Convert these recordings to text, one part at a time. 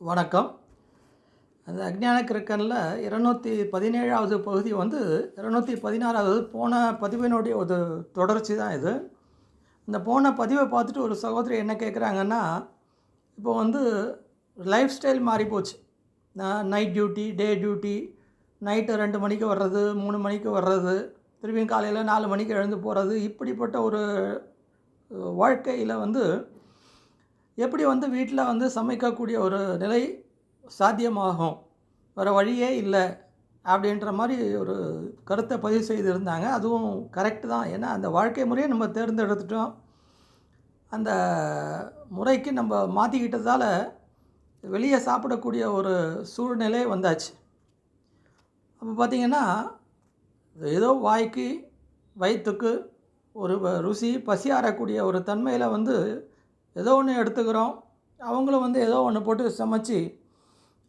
வணக்கம். அந்த அக்ஞான கிரக்கனில் இருநூற்றி பதினேழாவது பகுதி வந்து இருநூற்றி பதினாறாவது போன பதிவினுடைய ஒரு தொடர்ச்சி தான் இது. இந்த போன பதிவை பார்த்துட்டு ஒரு சகோதரி என்ன கேட்குறாங்கன்னா இப்போ வந்து லைஃப் ஸ்டைல் மாறி போச்சு. Night duty day duty night ரெண்டு மணிக்கு வர்றது மூணு மணிக்கு வர்றது திரும்பியும் காலையில் நாலு மணிக்கு எழுந்து போகிறது இப்படிப்பட்ட ஒரு வாழ்க்கையில் வந்து எப்படி வந்து வீட்டில் வந்து சமைக்கக்கூடிய ஒரு நிலை சாத்தியமாகும்? வேறு வழியே இல்லை அப்படின்ற மாதிரி ஒரு கருத்தை பதிவு செய்திருந்தாங்க. அதுவும் கரெக்டு தான். ஏன்னா அந்த வாழ்க்கை முறையை நம்ம தேர்ந்தெடுத்துட்டோம். அந்த முறைக்கு நம்ம மாற்றிக்கிட்டதால் வெளியே சாப்பிடக்கூடிய ஒரு சூழ்நிலை வந்தாச்சு. அப்போ பார்த்திங்கன்னா ஏதோ வாய்க்கு வயிற்றுக்கு ஒரு வ- ருசி பசியாறக்கூடிய ஒரு தன்மையில் வந்து ஏதோ ஒன்று எடுத்துக்கிறோம். அவங்களும் வந்து ஏதோ ஒன்று போட்டு சமைச்சு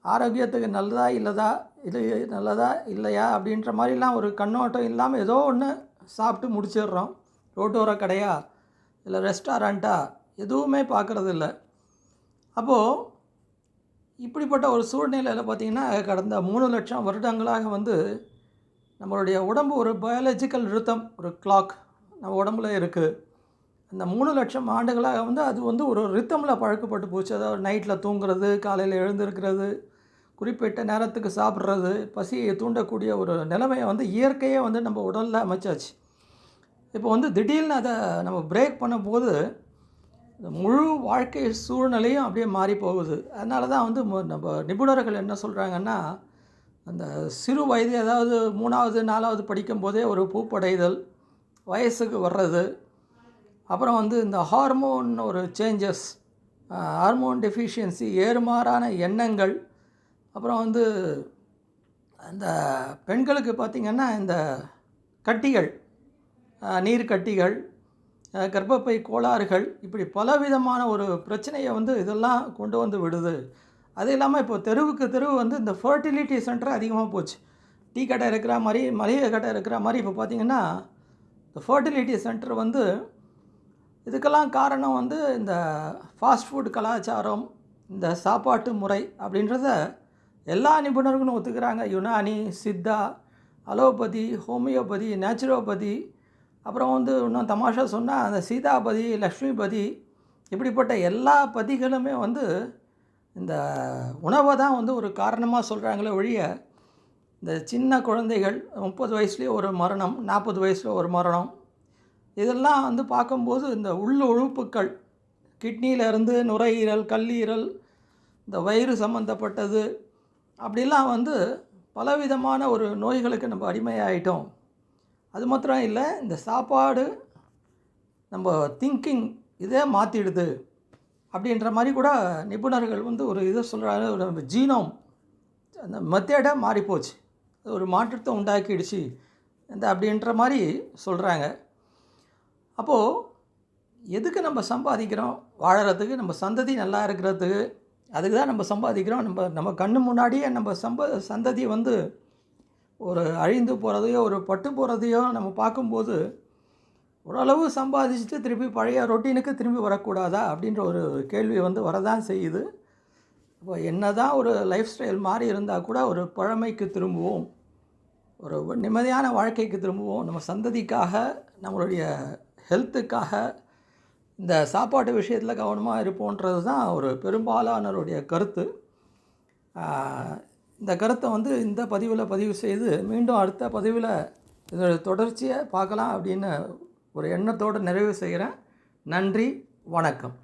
ஆரோக்கியத்துக்கு நல்லதா இல்லதா இல்லை நல்லதா இல்லையா அப்படின்ற மாதிரிலாம் ஒரு கண்ணோட்டம் இல்லாமல் ஏதோ ஒன்று சாப்பிட்டு முடிச்சிடுறோம். ரோட்டோர கடையா இல்லை ரெஸ்டாரண்ட்டா எதுவுமே பார்க்குறது இல்லை அப்போது இப்படிப்பட்ட ஒரு சூழ்நிலையில் பார்த்திங்கன்னா கடந்த மூணு லட்சம் வருடங்களாக வந்து நம்மளுடைய உடம்பு ஒரு பயாலஜிக்கல் ரித்தம் ஒரு கிளாக் நம்ம உடம்புல இருக்குது அந்த மூணு லட்சம் ஆண்டுகளாக வந்து அது வந்து ஒரு ரித்தமில் பழக்கப்பட்டு போச்சு. அதாவது நைட்டில் தூங்குறது காலையில் எழுந்திருக்கிறது குறிப்பிட்ட நேரத்துக்கு சாப்பிட்றது பசியை தூண்டக்கூடிய ஒரு நிலைமையை வந்து இயற்கையே வந்து நம்ம உடலில் அமைச்சாச்சு. இப்போ வந்து திடீர்னு அதை நம்ம பிரேக் பண்ணும்போது முழு வாழ்க்கை சூழ்நிலையும் அப்படியே மாறி போகுது. அதனால தான் வந்து நம்ம நிபுணர்கள் என்ன சொல்கிறாங்கன்னா அந்த சிறு வயது அதாவது மூணாவது நாலாவது படிக்கும்போதே ஒரு பூப்படைதல் வயசுக்கு வர்றது அப்புறம் வந்து இந்த ஹார்மோன் ஒரு சேஞ்சஸ் ஹார்மோன் டெஃபிஷியன்சி ஏறுமாறான எண்ணங்கள். அப்புறம் வந்து அந்த பெண்களுக்கு பார்த்திங்கன்னா இந்த கட்டிகள் நீர் கட்டிகள் கர்ப்பப்பை கோளாறுகள் இப்படி பலவிதமான ஒரு பிரச்சனையை வந்து இதெல்லாம் கொண்டு வந்து விடுது. அது இல்லாமல் இப்போ தெருவுக்கு தெருவு வந்து இந்த ஃபர்டிலிட்டி சென்டர் அதிகமாக போச்சு. டீ கடை இருக்கிற மாதிரி மளிகை கடை இருக்கிற மாதிரி இப்போ பார்த்திங்கன்னா இந்த ஃபர்டிலிட்டி சென்டர் வந்து இதுக்கெல்லாம் காரணம் வந்து இந்த ஃபாஸ்ட் ஃபுட் கலாச்சாரம் இந்த சாப்பாட்டு முறை அப்படின்றத எல்லா நிபுணர்களும் ஒத்துக்கிறாங்க. Unani Siddha allopathy homeopathy naturopathy அப்புறம் வந்து இன்னும் தமாஷா சொன்னால் அந்த சீதாபதி லக்ஷ்மிபதி இப்படிப்பட்ட எல்லா பதிகளுமே வந்து இந்த உணவை தான் வந்து ஒரு காரணமாக சொல்கிறாங்களே ஒழிய இந்த சின்ன குழந்தைகள் முப்பது வயசுலேயே ஒரு மரணம் நாற்பது வயசில் ஒரு மரணம் இதெல்லாம் வந்து பார்க்கும்போது இந்த உள் உழுப்புக்கள் கிட்னியிலேருந்து நுரையீரல் கல்லீரல் இந்த வயிறு சம்மந்தப்பட்டது அப்படிலாம் வந்து பலவிதமான ஒரு நோய்களுக்கு நம்ம அடிமையாயிட்டோம். அது மாத்திரம் இல்லை இந்த சாப்பாடு நம்ம திங்கிங் இதே மாற்றிடுது அப்படின்ற மாதிரி கூட நிபுணர்கள் வந்து ஒரு இதை சொல்கிறாங்க ஒரு ஜீனோம் அந்த மெத்தேடை மாறிப்போச்சு. ஒரு மாற்றத்தை உண்டாக்கிடுச்சு. இந்த அப்படின்ற மாதிரி சொல்கிறாங்க அப்போது எதுக்கு நம்ம சம்பாதிக்கிறோம்? வாழறதுக்கு நம்ம சந்ததி நல்லா இருக்கிறதுக்கு அதுக்கு தான் நம்ம சம்பாதிக்கிறோம். நம்ம நம்ம கண்ணு முன்னாடியே நம்ம சம்ப சந்ததி வந்து ஒரு அழிந்து போகிறதையோ ஒரு பட்டு போகிறதையோ நம்ம பார்க்கும்போது ஓரளவு சம்பாதிச்சுட்டு திருப்பி பழைய ரொட்டீனுக்கு திரும்பி வரக்கூடாதா? அப்படின்ற ஒரு கேள்வி வந்து வரதான் செய்யுது. இப்போ என்ன தான் ஒரு லைஃப் ஸ்டைல் மாறி இருந்தால் கூட ஒரு பழமைக்கு திரும்புவோம். ஒரு நிம்மதியான வாழ்க்கைக்கு திரும்புவோம். நம்ம சந்ததிக்காக நம்மளுடைய ஹெல்த்துக்காக இந்த சாப்பாட்டு விஷயத்தில் கவனமாக இருப்போன்றது தான் ஒரு பெரும்பாலானவருடைய கருத்து. இந்த கருத்தை வந்து இந்த பதிவில் பதிவு செய்து மீண்டும் அடுத்த பதிவில் இதோட தொடர்ச்சியை பார்க்கலாம் அப்படின்னு ஒரு எண்ணத்தோடு நிறைவு செய்கிறேன். நன்றி வணக்கம்.